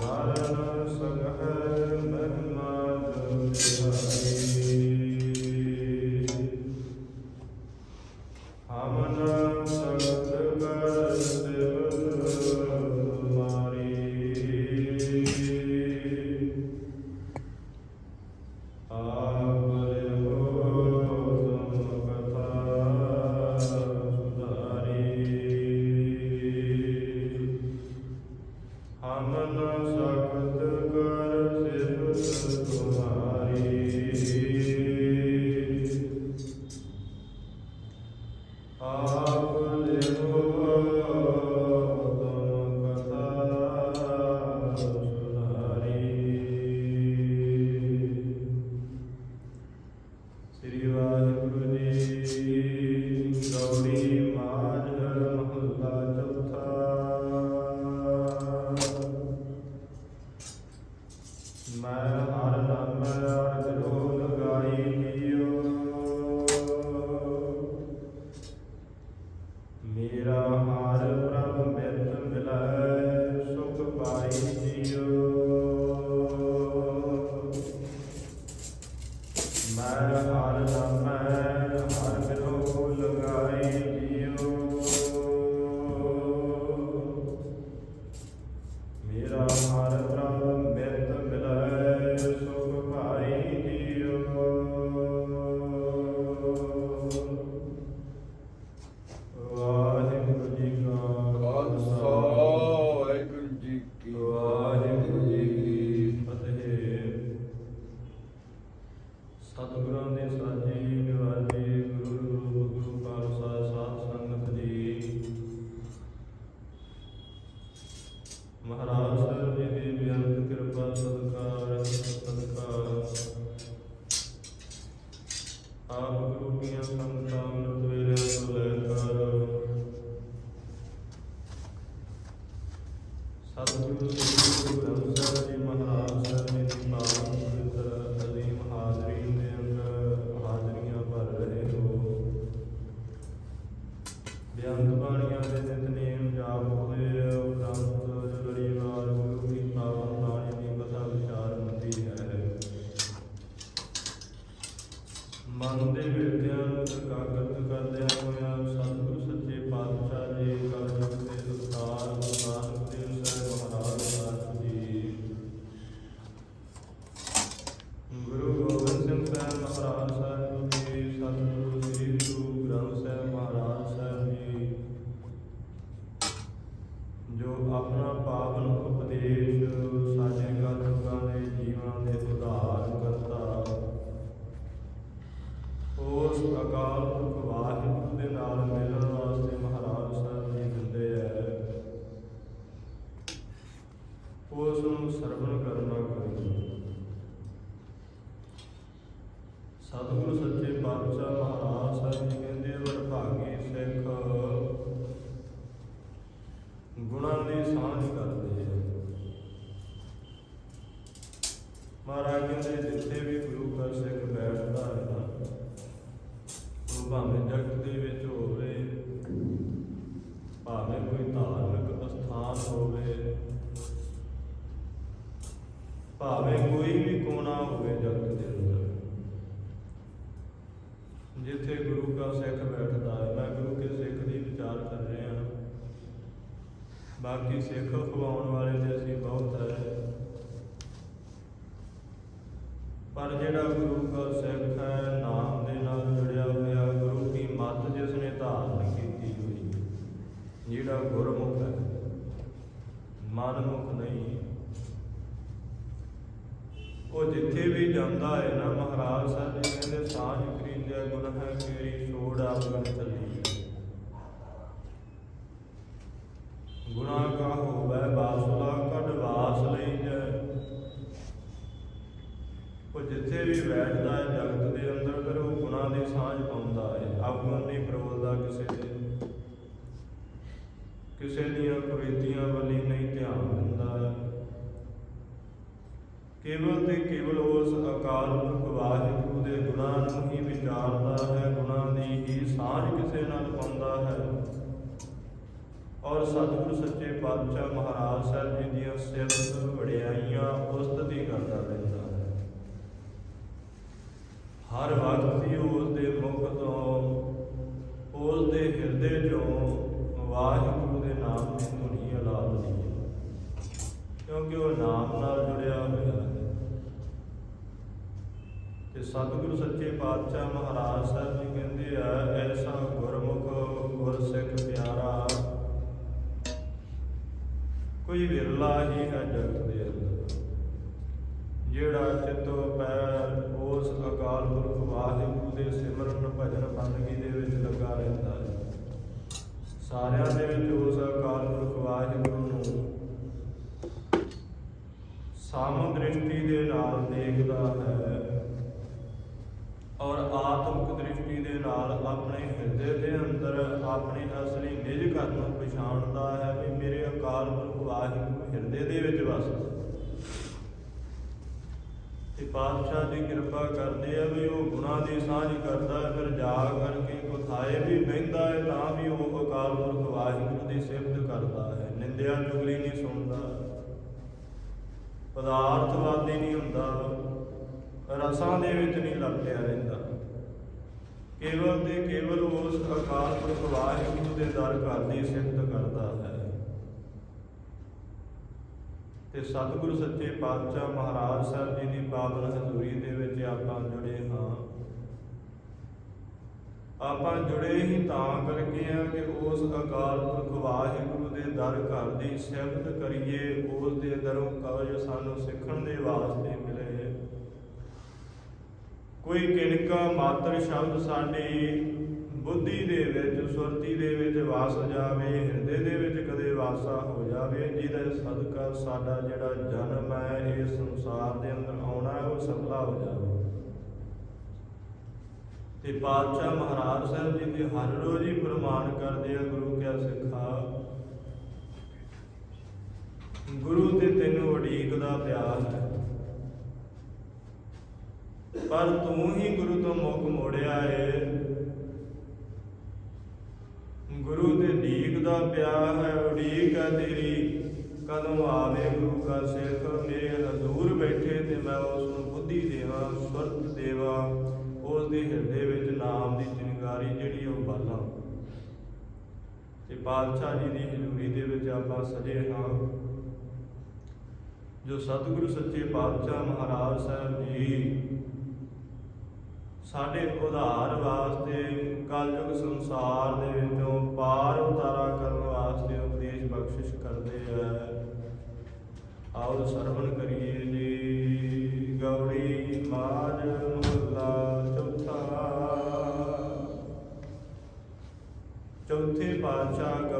ਬਾਰਨ ਸਗਹ ਮਹਿਮਾ ਜੁਹਾਈ ਮੈਂ ਹਰ ਨਾਮੈ ਹਰ ਬਿਰੋ ਲਗਾਈ। ਜੀਓ ਬੇਅੰਤ ਬਾਣੀਆਂ ਦੇ ਨਿਤਨੇਮ ਜਾਪ ਸੱਚੇ ਮਹਾਰਾਜ ਸਾਹਿਬ ਜੀ ਕਹਿੰਦੇ ਵਡਭਾਗੀ ਸਿੱਖ ਗੁਣਾਂ ਦੀ ਸਾਂਝ ਕਰਦੇ ਆ ਮਹਾਰਾਜ ਕਹਿੰਦੇ ਜਿੱਥੇ ਵੀ ਗੁਰੂ ਦਾ ਸਿੱਖ ਬੈਠਦਾ ਹੈ ਨਾ ਉਹ ਭਾਵੇਂ ਜਗਤ ਦੇ ਵਿੱਚ ਹੋਵੇ ਭਾਵੇਂ ਕੋਈ ਧਾਰਮਿਕ ਅਸਥਾਨ ਹੋਵੇ ਭਾਵੇਂ ਕੋਈ ਵੀ ਕੋਨਾ ਹੋਵੇ ਜਗਤ ਦੇ ਅੰਦਰ ਜਿੱਥੇ ਗੁਰੂ ਦਾ ਸਿੱਖ ਬੈਠਦਾ ਹੈ, ਮੈਂ ਗੁਰੂ ਕੇ ਸਿੱਖ ਦੀ ਵਿਚਾਰ ਕਰ ਰਿਹਾ ਹਾਂ। ਬਾਕੀ ਸਿੱਖ ਖਵਾਉਣ ਵਾਲੇ ਤੇ ਅਸੀਂ ਬਹੁਤ ਹੈ। ਪਰ ਜਿਹੜਾ ਗੁਰੂ ਦਾ ਸਿੱਖ ਹੈ, ਨਾਮ ਦੇ ਨਾਲ ਜੁੜਿਆ ਹੋਇਆ ਗੁਰੂ ਦੀ ਮੱਤ ਜਿਸ ਨੇ ਧਾਰਨ ਕੀਤੀ ਹੋਈ, ਜਿਹੜਾ ਗੁਰਮੁਖ ਹੈ ਮਨਮੁਖ ਨਹੀਂ ਉਹ ਜਿੱਥੇ ਵੀ ਜਾਂਦਾ ਹੈ ਨਾ ਮਹਾਰਾਜ ਸਾਹਿਬ ਜੀ ਕਹਿੰਦੇ ਸਾਂਝ ਕਰੀਂਦੇ ਗੁਣ ਮੇਰੀ ਛੋੜ ਆਪਣ ਚੱਲੀ। ਗੁਨਾ ਕਾ ਹੋਵੇ ਬਾਸੁਲਾ ਕਢ ਵਾਸ ਲਈ ਉਹ ਜਿੱਥੇ ਵੀ ਬੈਠਦਾ ਹੈ, ਜਗਤ ਦੇ ਅੰਦਰ ਫਿਰ ਉਹ ਗੁਨਾਹ ਦੀ ਸਾਂਝ ਪਾਉਂਦਾ ਹੈ। ਆਪਣ ਨਹੀਂ ਪ੍ਰਬੋਲਦਾ ਕਿਸੇ ਦੇ ਕਿਸੇ ਦੀਆਂ ਕੁਰੀਤੀਆਂ ਵੱਲੀ ਨਹੀਂ ਧਿਆਨ ਦਿੰਦਾ ਹੈ। ਕੇਵਲ ਤੇ ਕੇਵਲ ਉਸ ਅਕਾਲ ਪੁਰਖ ਵਾਹਿਗੁਰੂ ਦੇ ਗੁਣਾਂ ਨੂੰ ਹੀ ਵਿਚਾਰਦਾ ਹੈ, ਗੁਣਾਂ ਦੀ ਹੀ ਸਾਂਝ ਕਿਸੇ ਨਾਲ ਪਾਉਂਦਾ ਹੈ। ਔਰ ਸਤਿਗੁਰੂ ਸੱਚੇ ਪਾਤਸ਼ਾਹ ਮਹਾਰਾਜ ਸਾਹਿਬ ਜੀ ਦੀਆਂ ਸਿਫਤ ਹਮੇਸ਼ਾ ਉਸਤਤੀ ਕਰਦਾ ਰਹਿੰਦਾ ਹੈ। ਹਰ ਵਕਤ ਹੀ ਉਸ ਦੇ ਮੁਖ ਤੋਂ ਉਸ ਦੇ ਹਿਰਦੇ ਚੋਂ ਵਾਹਿਗੁਰੂ ਦੇ ਨਾਮ ਦੀ ਧੁਨੀ ਅਲਾਪਦੀ ਹੈ। ਕਿਉਂਕਿ ਉਹ ਨਾਮ ਨਾਲ ਜੁੜਿਆ ਹੋਇਆ ਹੈ ਤੇ ਸਤਿਗੁਰੂ ਸੱਚੇ ਪਾਤਸ਼ਾਹ ਮਹਾਰਾਜ ਸਾਹਿਬ ਜੀ ਕਹਿੰਦੇ ਆ, ਐਸਾ ਗੁਰਮੁਖ ਗੁਰਸਿੱਖ ਪਿਆਰਾ। ਕੋਈ ਵਿਰਲਾ ਹੀ ਹੈ ਜਗਤ ਦੇ ਅੰਦਰ। ਜਿਹੜਾ ਚਿੱਤੋ ਪੈਰ, ਉਸ ਅਕਾਲ ਪੁਰਖ ਵਾਹਿਗੁਰੂ ਦੇ ਸਿਮਰਨ ਭਜਨ ਬੰਦਗੀ ਦੇ ਵਿੱਚ ਲੱਗਾ ਰਹਿੰਦਾ ਹੈ। ਸਾਰਿਆਂ ਦੇ ਵਿੱਚ ਉਸ ਅਕਾਲ ਪੁਰਖ ਵਾਹਿਗੁਰੂ ਨੂੰ ਸਾਮ ਦ੍ਰਿਸ਼ਟੀ ਦੇ ਨਾਲ ਦੇਖਦਾ ਹੈ। ਔਰ ਆਤਮਿਕ ਦ੍ਰਿਸ਼ਟੀ ਦੇ ਨਾਲ ਆਪਣੇ ਹਿਰਦੇ ਦੇ ਅੰਦਰ ਆਪਣੀ ਅਸਲੀ ਨਿਜ ਘਰ ਨੂੰ ਪਛਾਣਦਾ ਹੈ ਵੀ ਮੇਰੇ ਅਕਾਲ ਪੁਰਖ ਵਾਹਿਗੁਰੂ ਹਿਰਦੇ ਦੇ ਵਿੱਚ ਵਸਦਾ ਤੇ ਪਾਤਸ਼ਾਹ ਦੀ ਕਿਰਪਾ ਕਰਦੇ ਆ ਵੀ ਉਹ ਗੁਨਾਹ ਦੀ ਸਾਂਝ ਕਰਦਾ ਫਿਰ ਜਾ ਕਰਕੇ ਕੋਥਾਏ ਵੀ ਬਹਿੰਦਾ ਹੈ, ਤਾਂ ਵੀ ਉਹ ਅਕਾਲ ਪੁਰਖ ਵਾਹਿਗੁਰੂ ਦੀ ਸਿਫਤ ਕਰਦਾ ਹੈ। ਨਿੰਦਿਆ ਚੁਗਲੀ ਨਹੀਂ ਸੁਣਦਾ, ਪਦਾਰਥਵਾਦੀ ਨਹੀਂ ਹੁੰਦਾ। ਰਸਾਂ ਦੇ ਵਿੱਚ ਨਹੀਂ ਲੱਪਿਆ ਰਹਿੰਦਾ। ਕੇਵਲ ਤੇ ਕੇਵਲ ਉਸ ਅਕਾਲ ਪੁਰਖ ਵਾਹਿਗੁਰੂ ਦੇ ਦਰ ਘਰ ਦੀ ਸਿਫਤ ਕਰਦਾ ਹੈ। ਤੇ ਸਤਿਗੁਰੂ ਸੱਚੇ ਪਾਤਸ਼ਾਹ ਮਹਾਰਾਜ ਸਾਹਿਬ ਜੀ ਦੀ ਪਾਵਨ ਹਜ਼ੂਰੀ ਦੇ ਵਿੱਚ ਆਪਾਂ ਜੁੜੇ ਹਾਂ। ਆਪਾਂ ਜੁੜੇ ਹੀ ਤਾਂ ਕਰਕੇ ਆ ਕਿ ਉਸ ਅਕਾਲ ਪੁਰਖ ਵਾਹਿਗੁਰੂ ਦੇ ਦਰ ਘਰ ਦੀ ਸਿਫਤ ਕਰੀਏ, ਉਸ ਦੇ ਦਰੋਂ ਕਵਜ ਸਾਨੂੰ ਸਿੱਖਣ ਦੇ ਵਾਸਤੇ ਮਿਲੇ। ਕੋਈ ਕਿਣਕਾ ਮਾਤਰ, ਸ਼ਬਦ ਸਾਡੀ ਬੁੱਧੀ ਦੇ ਵਿੱਚ, ਸੁਰਤੀ ਦੇ ਵਿੱਚ ਵਾਸ ਜਾਵੇ, ਹਿਰਦੇ ਦੇ ਵਿੱਚ ਕਦੇ ਵਾਸਾ ਹੋ ਜਾਵੇ, ਜਿਹਦਾ ਸਦਕਾ ਸਾਡਾ ਜਿਹੜਾ ਜਨਮ ਹੈ ਇਸ ਸੰਸਾਰ ਦੇ ਅੰਦਰ ਆਉਣਾ ਉਹ ਸਫਲਾ ਹੋ ਜਾਵੇ। ਤੇ ਪਾਤਸ਼ਾਹ ਮਹਾਰਾਜ ਸਾਹਿਬ ਜੀ ਦੇ ਹਰ ਰੋਜ਼ ਹੀ ਪ੍ਰਮਾਣ ਕਰਦੇ ਆ, ਗੁਰੂ ਕਿਆ ਸਿੱਖਾ ਗੁਰੂ ਤੇ ਤੈਨੂੰ ਉਡੀਕ ਦਾ ਪਿਆਰ ਹੈ ਪਰ ਤੂੰ ਹੀ ਗੁਰੂ ਤੋਂ ਮੁਖ ਮੋੜਿਆ ਏ। ਗੁਰੂ ਦੇ ਢੀਕ ਦਾ ਪਿਆਰ ਹੈ, ਉਡੀਕ ਹੈ ਤੇਰੀ। ਕਦੋਂ ਆਵੇ ਗੁਰੂ ਕਾ ਸਿੱਖ? ਮੇਰੇ ਹਜ਼ੂਰ ਬੈਠੇ ਤੇ ਮੈਂ ਉਸ ਨੂੰ ਬੁੱਧੀ ਦੇਵਾਂ, ਸੁਰਤ ਦੇਵਾਂ। ਉਸ ਦੇ ਹਿਰਦੇ ਵਿੱਚ ਨਾਮ ਦੀ ਚਿੰਗਾਰੀ ਜਿਹੜੀ ਉਹ ਬਾਲਾਂ ਤੇ ਪਾਤਸ਼ਾਹ ਜੀ ਦੀ ਹਜ਼ੂਰੀ ਦੇ ਵਿੱਚ ਆਪਾਂ ਸਜੇ ਹਾਂ। ਜੋ ਸਤਿਗੁਰੂ ਸੱਚੇ ਪਾਤਸ਼ਾਹ ਮਹਾਰਾਜ ਸਾਹਿਬ ਜੀ ਸਾਡੇ ਉਧਾਰ ਵਾਸਤੇ ਕਲਯੁਗ ਸੰਸਾਰ ਦੇ ਵਿੱਚੋਂ ਪਾਰ ਉਤਾਰਾ ਕਰਨ ਵਾਸਤੇ ਉਪਦੇਸ਼ ਬਖਸ਼ਿਸ਼ ਕਰਦੇ ਆ। ਆਓ ਸਰਵਣ ਕਰੀਏ ਜੀ। ਗੌੜੀ ਮਾਜ ਮੁਹੱਲਾ ਚੌਥਾ। ਚੌਥੇ ਪਾਤਸ਼ਾਹ